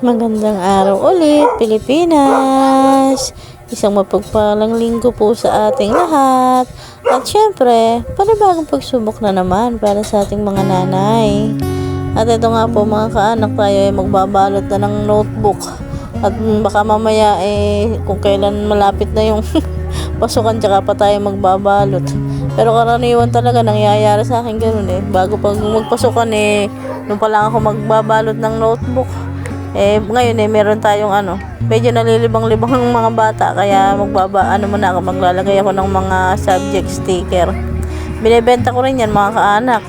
Magandang araw ulit, Pilipinas! Isang mapagpalang linggo po sa ating lahat. At syempre, panibagong pagsubok na naman para sa ating mga nanay. At ito nga po mga kaanak tayo ay magbabalot na ng notebook. At baka mamaya eh kung kailan malapit na yung pasukan tsaka pa tayo magbabalot. Pero karaniwan talaga nangyayari sa akin ganun eh. Bago pag magpasukan eh, nung pa lang ako magbabalot ng notebook, eh, ngayon eh, meron tayong ano, medyo nalilibang-libang ng mga bata, kaya magbaba, ano muna ako, maglalagay ako ng mga subject sticker. Binibenta ko rin yan, mga kaanak.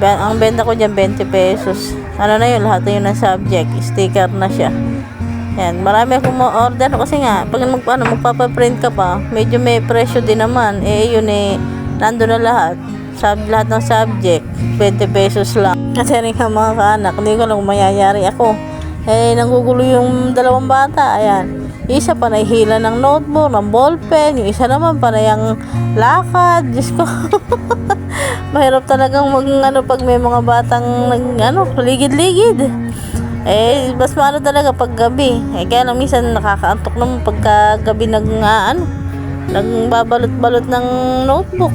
Be- ang benta ko dyan, 20 pesos. Ano na yun, lahat yun ng subject, sticker na siya. Yan, marami akong ma-order kasi nga, pag mag, ano, magpapaprint ka pa, medyo may presyo din naman. Eh, yun eh, nando na lahat. Sub, lahat ng subject, 20 pesos lang. Kasi rin nga mga kaanak, hindi ko lang mayayari ako. Eh, nanggugulo yung dalawang bata. Ayan. Isa pa nahihila ng notebook, ng ballpen. Yung isa naman pa na yung lakad. Diyos ko. Mahirap talagang mag, ano, pag may mga batang, nag, ano, ligid-ligid. Eh, mas maano talaga pag gabi. Eh, kaya lang minsan nakakaantok naman pagka gabi nag, ah, ano, nagbabalot-balot ng notebook.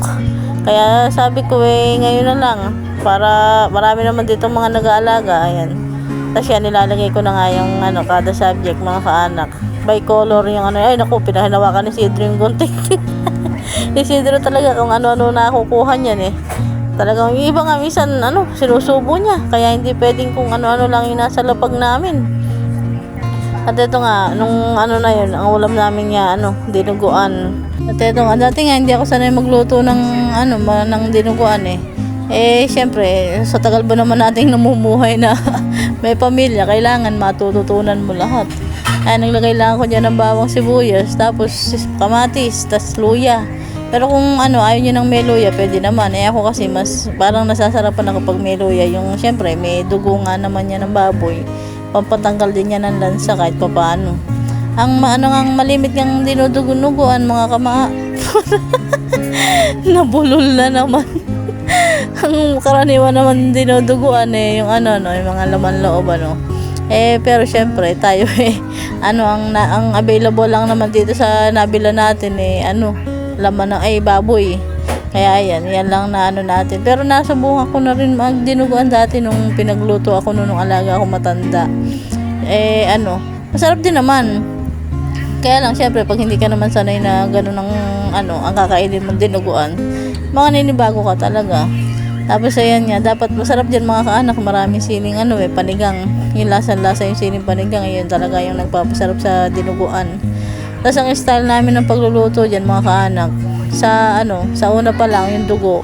Kaya sabi ko eh, ngayon na lang. Para marami naman dito mga nag-aalaga. Ayan. Tapos yan, nilalagay ko na nga yung ano, kada subject, mga kaanak. By color yung ano. Ay, naku, pinahinawakan ni Sidro yung gunting. ni Sidro talaga kung ano-ano na kukuha niyan eh. Talagang yung iba nga minsan, ano, sinusubo niya. Kaya hindi pwedeng kung ano-ano lang yung nasa lapag namin. At ito nga, nung ano na yun, ang ulam namin nga, ano, dinuguan. At ito nga, dati nga hindi ako sanay magluto ng, ano, ng dinuguan eh. Eh, syempre, sa tagal ba naman nating namumuhay na may pamilya, kailangan matututunan mo lahat. Ay, naglagay lang ako dyan ng bawang sibuyas, tapos kamatis, tas luya. Pero kung ano, ayaw nyo ng may luya, pwede naman. Eh ako kasi mas parang nasasarapan ako pag may luya. Yung syempre, may dugo nga naman yan ng baboy. Pampatanggal din yan ng lansa kahit papaano. Ang ano nga malimit ng dinudugunuguan mga kama. Nabulol na naman. Ang karaniwan naman dinuduguan eh yung ano no, yung mga laman loob ano. Eh pero syempre tayo eh ano ang na, ang available lang naman dito sa nabila natin eh ano laman ng ay baboy. Kaya ayan, yan lang na ano natin. Pero nasubukan ko na rin magdinuguan dati nung pinagluto ako nung, alaga ako matanda. Eh ano, masarap din naman. Kaya lang, syempre, pag hindi ka naman sanay na gano'n ang, ano, ang kakainin mong dinuguan, mga ninibago ka talaga. Tapos, ayan nga, dapat masarap dyan mga kaanak, maraming siling, ano eh, panigang. Yung lasa-lasa yung siling panigang, yun talaga yung nagpapasarap sa dinuguan. Tapos, ang style namin ng pagluluto dyan mga kaanak, sa, ano, sa una pa lang, yung dugo,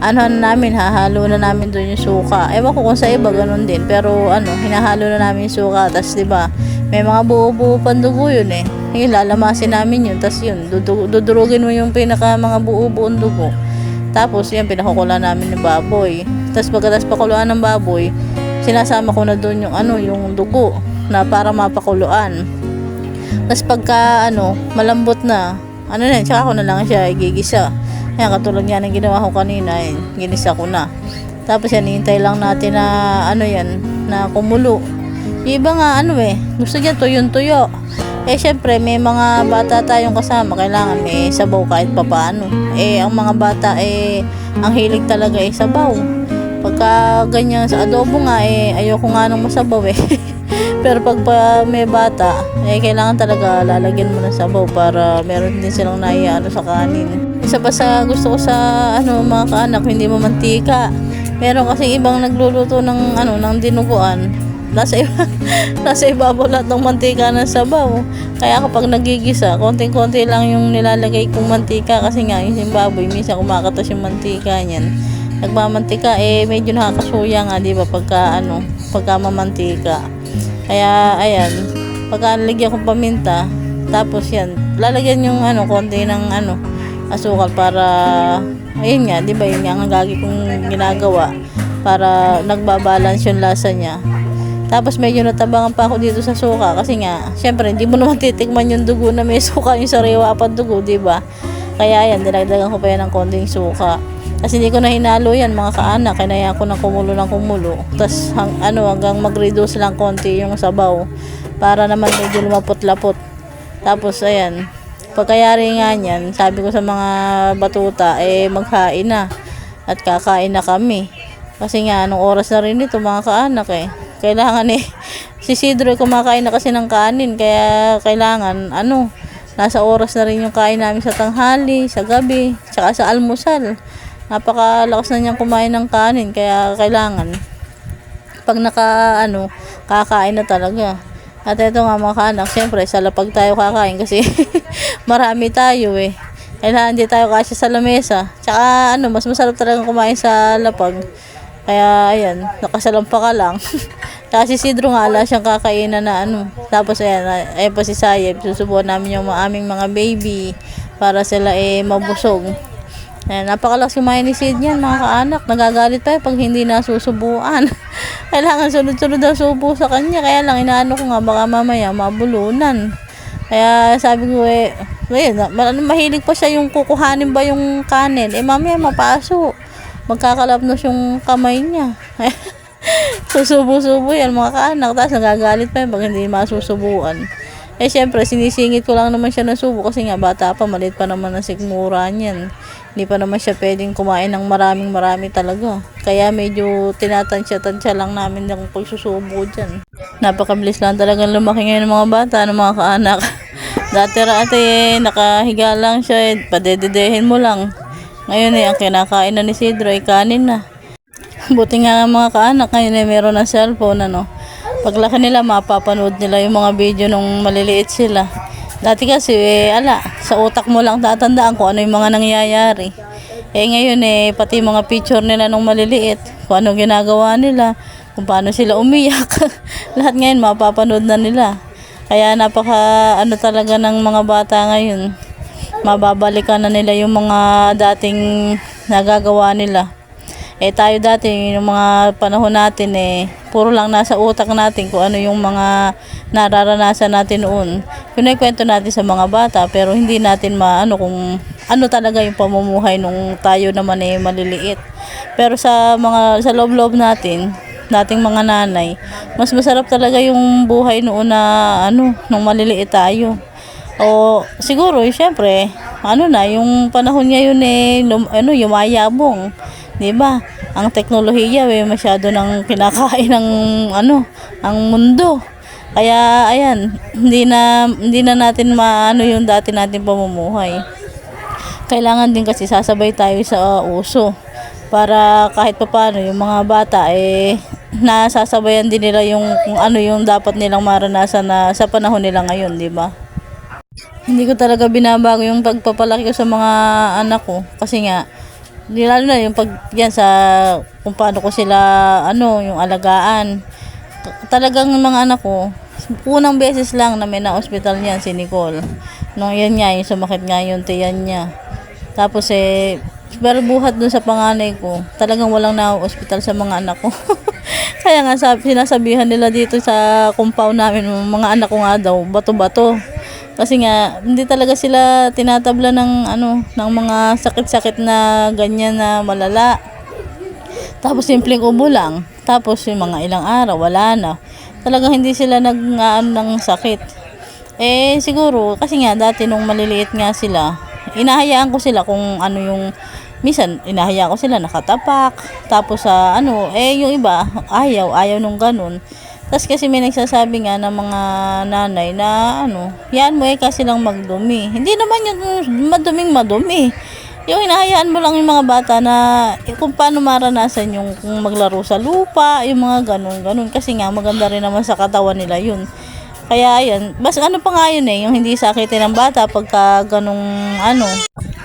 ano na namin, hahalo na namin doon yung suka. Ewan ko kung sa iba, ganun din. Pero, ano, hinahalo na namin yung suka. Tapos, ba may mga buo-buo pandugo yun eh. Yung lalamasin namin yun. Tapos yun, dudu- dudurugin mo yung pinaka mga buo-buong dugo. Tapos yan, pinakukula namin ng baboy. Tapos pagkatapos pakuluan ng baboy, sinasama ko na doon yung ano, yung dugo na para mapakuluan. Tapos pagka ano, malambot na, ano na, tsaka ko na lang siya igigisa. Yan, katulad nga ng ginawa ko kanina, eh, ginisa ko na. Tapos yan, hintay lang natin na ano yan, na kumulo. Iba nga ano eh, gusto niya tuyong-tuyo. Eh syempre may mga bata tayong kasama, kailangan may sabaw kahit papaano. Eh ang mga bata eh ang hilig talaga eh sabaw. Pagka ganyan sa adobo nga eh ayoko nga nang masabaw eh. Pero pag pa may bata, eh kailangan talaga lalagyan mo ng sabaw para meron din silang naiano sa kanin. Isa pa sa gusto ko sa ano mga kaanak, hindi mo mantika. Meron kasi ibang nagluluto ng ano ng dinuguan. Nasa iba, nasa ibabaw lahat ng mantika ng sabaw. Kaya kapag nagigisa, konting-konti lang yung nilalagay kong mantika kasi nga yung baboy, minsan kumakatas yung mantika niyan. Nagmamantika, eh medyo nakakasuya nga, di ba, pagka ano, pagka mamantika. Kaya, ayan, pagka nalagyan kong paminta, tapos yan, lalagyan yung ano, konti ng ano, asukal para, ayun nga, di ba, yun nga ang gagi kong ginagawa para nagbabalance yung lasa niya. Tapos medyo natabangan pa ako dito sa suka kasi nga, syempre hindi mo naman titikman yung dugo na may suka yung sariwa pa dugo, di ba? Kaya yan, dinagdagan ko pa yan ng konting suka. Kasi hindi ko na hinalo yan mga kaanak, kaya ko ng kumulo ng kumulo. Tapos hang, ano, hanggang mag-reduce lang konti yung sabaw. para naman medyo lumapot-lapot. Tapos ayan, pagkayari nga niyan, sabi ko sa mga batuta, eh maghain na. At kakain na kami. Kasi nga, anong oras na rin ito mga kaanak eh. Kailangan eh, si Sidro kumakain na kasi ng kanin. Kaya kailangan, ano, nasa oras na rin yung kain namin sa tanghali, sa gabi, tsaka sa almusal. Napakalakas na niyang kumain ng kanin. Kaya kailangan, pag naka, ano, kakain na talaga. At ito nga mga kaanak, syempre, sa lapag tayo kakain kasi marami tayo eh. Kailangan hindi tayo kasi sa lamesa. Tsaka ano, mas masarap talaga kumain sa lapag. Kaya ayan, nakasalampa ka lang. Tsaka si Sidro nga, ala siyang kakainan na ano. Tapos ayan, ayan pa si Sayeb, susubuan namin yung aming mga baby para sila eh mabusog. Ayan, napakalakas kumain ni Sid yan, mga kaanak. Nagagalit pa eh pag hindi nasusubuan. Kailangan sunod-sunod daw subo sa kanya. Kaya lang, inaano ko nga, baka mamaya mabulunan. Kaya sabi ko eh, ano, mahilig pa siya yung kukuhanin ba yung kanin. Eh mamaya mapaso. Magkakalapnos yung kamay niya. Susubo-subo yan mga kaanak. Tapos nagagalit pa yun pag hindi masusubuan. Eh syempre, sinisingit ko lang naman siya ng subo kasi nga bata pa, maliit pa naman ang sikmura niyan. Hindi pa naman siya pwedeng kumain ng maraming marami talaga. Kaya medyo tinatansya-tansya lang namin ng pagsusubo dyan. Napakabilis lang talagang lumaki ngayon ng mga bata, ng mga kaanak. Dati rati eh, nakahiga lang siya, eh, padededehin mo lang. Ngayon eh, ang kinakain na ni Sidro ay kanin na. Buti nga mga kaanak ngayon eh, meron ng cellphone ano. Paglaki nila, mapapanood nila yung mga video nung maliliit sila. Dati kasi, eh, ala, sa utak mo lang tatandaan kung ano yung mga nangyayari. Eh ngayon eh, pati mga picture nila nung maliliit, kung ano ginagawa nila, kung paano sila umiyak. Lahat ngayon mapapanood na nila. Kaya napaka ano talaga ng mga bata ngayon. Mababalikan na nila yung mga dating nagagawa nila. Eh tayo dati, yung mga panahon natin eh, puro lang nasa utak natin kung ano yung mga nararanasan natin noon. Yun ay kwento natin sa mga bata, pero hindi natin maano kung ano talaga yung pamumuhay nung tayo naman eh maliliit. Pero sa mga sa loob-loob natin, dating mga nanay, mas masarap talaga yung buhay noon na ano, nung maliliit tayo. O siguro, eh, syempre, ano na, yung panahon ngayon eh, lum, ano, yumayabong. 'Di ba? Ang teknolohiya eh, masyado nang kinakain ng ano, ang mundo. Kaya ayan, hindi na hindi na natin maano yung dati natin pamumuhay. Kailangan din kasi sasabay tayo sa uh, uso para kahit papaano yung mga bata eh nasasabayan din nila yung kung ano yung dapat nilang maranasan na sa panahon nila ngayon, 'di ba? Hindi ko talaga binabago yung pagpapalaki ko sa mga anak ko. Kasi nga lalo na yung pag yan sa kung paano ko sila ano yung alagaan. Talagang mga anak ko unang beses lang na may na-hospital niyan si Nicole. Nung yan nga yung sumakit nga yung tiyan niya. Tapos eh pero buhat dun sa panganay ko talagang walang na-hospital sa mga anak ko. Kaya nga sabi, sinasabihan nila dito sa compound namin mga anak ko nga daw bato-bato kasi nga, hindi talaga sila tinatabla ng ano, ng mga sakit-sakit na ganyan na malala. Tapos simpleng ubo lang. Tapos yung mga ilang araw, wala na. Talagang hindi sila nag ano, ng sakit. Eh siguro, kasi nga dati nung maliliit nga sila, inahayaan ko sila kung ano yung minsan inahayaan ko sila nakatapak. Tapos sa ano, eh yung iba, ayaw, ayaw nung ganun. Tapos kasi may nagsasabi nga ng mga nanay na ano, yan mo eh kasi lang magdumi. Hindi naman yung maduming madumi. Yung hinahayaan mo lang yung mga bata na eh, kung paano maranasan yung kung maglaro sa lupa, yung mga ganun, ganun. Kasi nga maganda rin naman sa katawan nila yun. Kaya ayan, bas ano pa nga yun eh, yung hindi sakitin ng bata pagka ganung ano.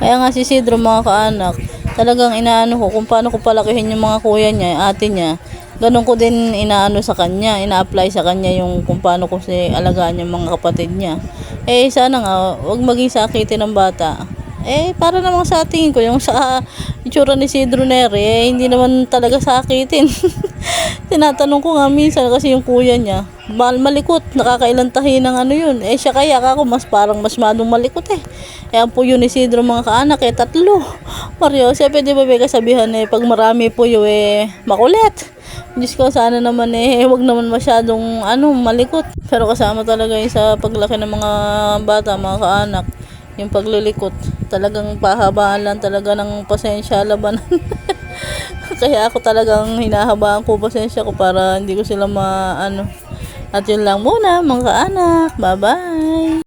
Kaya nga si Sidro mga kaanak, talagang inaano ko kung paano ko palakihin yung mga kuya niya, ate niya. Ganun ko din inaano sa kanya, ina-apply sa kanya yung kung paano ko si alagaan yung mga kapatid niya. Eh sana nga, wag maging sakitin ng bata. Eh, para namang sa tingin ko, yung sa itsura ni Sidro Neri, eh, hindi naman talaga sakitin. Tinatanong ko nga minsan kasi yung kuya niya, mal malikot, nakakailan tahi ng ano yun. Eh, siya kaya ako, mas parang mas madong malikot eh. Eh, ang puyo ni Sidro mga kaanak eh, tatlo. Mario, siya pwede ba may kasabihan eh, pag marami puyo eh, makulit. Diyos ko, sana naman eh, wag naman masyadong, ano, malikot. Pero kasama talaga yun sa paglaki ng mga bata, mga kaanak, yung paglilikot. Talagang pahabaan lang talaga ng pasensya, labanan. Kaya ako talagang hinahabaan ko pasensya ko para hindi ko sila ma, ano. At yun lang muna, mga kaanak. Bye-bye!